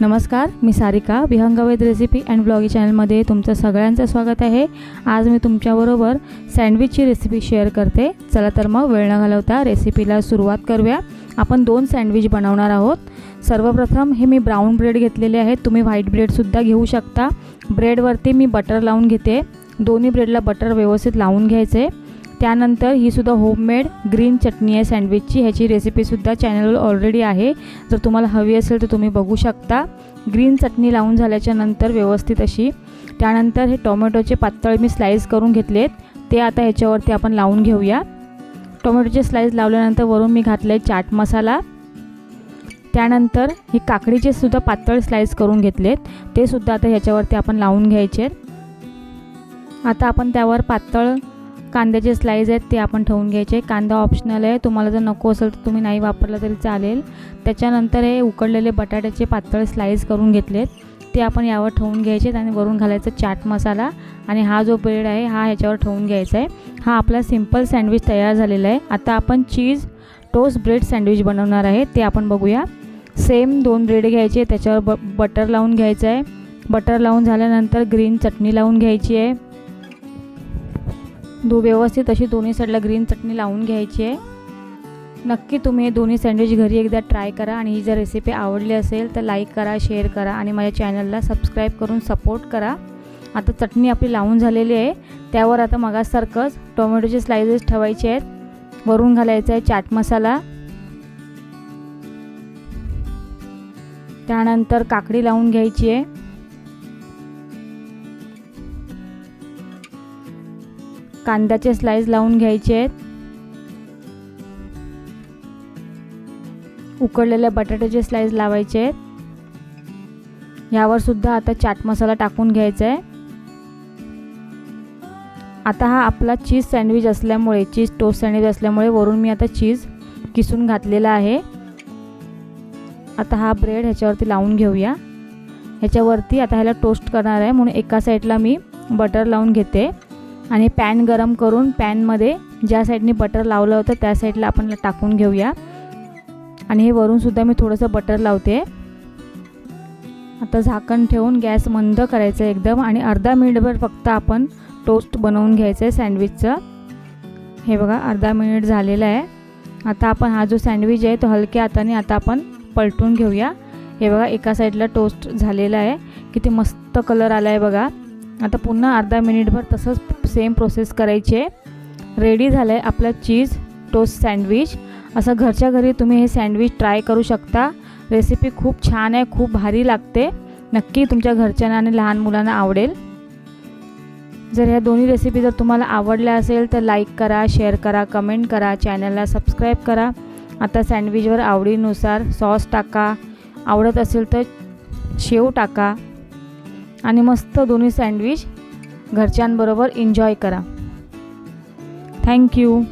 नमस्कार मी सारिका. विहंगवेद रेसिपी अँड ब्लॉगी चॅनलमध्ये तुमचं सगळ्यांचं स्वागत आहे. आज मी तुमच्याबरोबर सँडविचची रेसिपी शेअर करते. चला तर मग वेळ न घालवता रेसिपीला सुरुवात करूया. आपण दोन सँडविच बनवणार आहोत. सर्वप्रथम हे मी ब्राऊन ब्रेड घेतलेले आहेत. तुम्ही व्हाईट ब्रेडसुद्धा घेऊ शकता. ब्रेडवरती मी बटर लावून घेते. दोन्ही ब्रेडला बटर व्यवस्थित लावून घ्यायचे. त्यानंतर ही सुद्धा होममेड ग्रीन चटणी आहे सँडविचची ह्याची रेसिपीसुद्धा चॅनलवर ऑलरेडी आहे. जर तुम्हाला हवी असेल तर तुम्ही बघू शकता. ग्रीन चटणी लावून झाल्याच्यानंतर व्यवस्थित अशी. त्यानंतर हे टोमॅटोचे पातळ मी स्लाईस करून घेतलेत. ते आता ह्याच्यावरती आपण लावून घेऊया. टोमॅटोचे स्लाईस लावल्यानंतर वरून मी घातलं आहे चाट मसाला. त्यानंतर ही काकडीचे सुद्धा पातळ स्लाईस करून घेतलेत. ते सुद्धा आता ह्याच्यावरती आपण लावून घ्यायचे आता आपण त्यावर पातळ कांद्याचे स्लाईज आहेत ते आपण ठेवून घ्यायचे. कांदा ऑप्शनल आहे. तुम्हाला जर नको असेल तर तुम्ही नाही वापरलं तरी चालेल. त्याच्यानंतर हे उकडलेले बटाट्याचे पातळ स्लाईज करून घेतलेत. ते आपण यावर ठेवून घ्यायचे आणि वरून घालायचं चाट मसाला. आणि हा जो ब्रेड आहे हा ह्याच्यावर ठेवून घ्यायचा आहे. हा आपला सिंपल सँडविच तयार झालेला आहे. आता आपण चीज टोस्ट ब्रेड सँडविच बनवणार आहे. ते आपण बघूया. सेम दोन ब्रेड घ्यायचे. त्याच्यावर ब बटर लावून घ्यायचं आहे. बटर लावून झाल्यानंतर ग्रीन चटणी लावून घ्यायची आहे. दो व्यवस्थित अशी दोन्ही साईडला ग्रीन चटणी लावून घ्यायची आहे. नक्की तुम्ही हे दोन्ही सँडविच घरी एकदा ट्राय करा आणि ही जर रेसिपी आवडली असेल तर लाईक करा शेअर करा आणि माझ्या चॅनलला सबस्क्राईब करून सपोर्ट करा. आता चटणी आपली लावून झालेली आहे. त्यावर आता मगासारखंच टोमॅटोचे स्लायसेस ठेवायचे आहेत. वरून घालायचा आहे चाट मसाला. त्यानंतर काकडी लावून घ्यायची आहे. कांद्याचे स्लाइस लावून घ्यायचे आहेत. उकडलेल्या बटाट्याचे स्लाइस लावायचे आहेत. यावर सुद्धा आता चाट मसाला टाकून घ्यायचा आहे. आता हा आपला चीज सँडविच असल्यामुळे चीज टोस्ट सँडविच असल्यामुळे वरून मी आता चीज किसून घातलेला आहे. आता हा ब्रेड ह्याच्यावरती लावून घेऊया. ह्याच्यावरती आता ह्याला टोस्ट करणार आहे म्हणून एका साईडला मी बटर लावून घेते. आणि पॅन गरम करून पॅनमध्ये ज्या साईडने बटर लावलं होतं त्या साईडला आपण टाकून घेऊया. आणि हे वरूनसुद्धा मी थोडंसं बटर लावते. आता झाकण ठेवून गॅस मंद करायचं एकदम आणि अर्धा मिनिटभर फक्त आपण टोस्ट बनवून घ्यायचं आहे सँडविचचं हे बघा अर्धा मिनिट झालेलं आहे. आता आपण हा जो सँडविच आहे तो हलक्या हाताने आता आपण पलटून घेऊया. हे बघा एका साईडला टोस्ट झालेला आहे. किती मस्त कलर आला आहे बघा. आता पुन्हा अर्धा मिनिटभर तसंच सेम प्रोसेस करायची आहे. रेडी झालं आहे आपलं चीज टोस्ट सँडविच असं घरच्या घरी तुम्ही हे सँडविच ट्राय करू शकता. रेसिपी खूप छान आहे खूप भारी लागते. नक्की तुमच्या घरच्यांना आणि लहान मुलांना आवडेल. जर ह्या दोन्ही रेसिपी जर तुम्हाला आवडल्या असेल तर लाईक करा शेअर करा कमेंट करा चॅनलला सबस्क्राईब करा. आता सँडविचवर आवडीनुसार सॉस टाका. आवडत असेल तर शेव टाका. आणि मस्त दोन्ही सँडविच घरच्यांबरोबर एन्जॉय करा. Thank you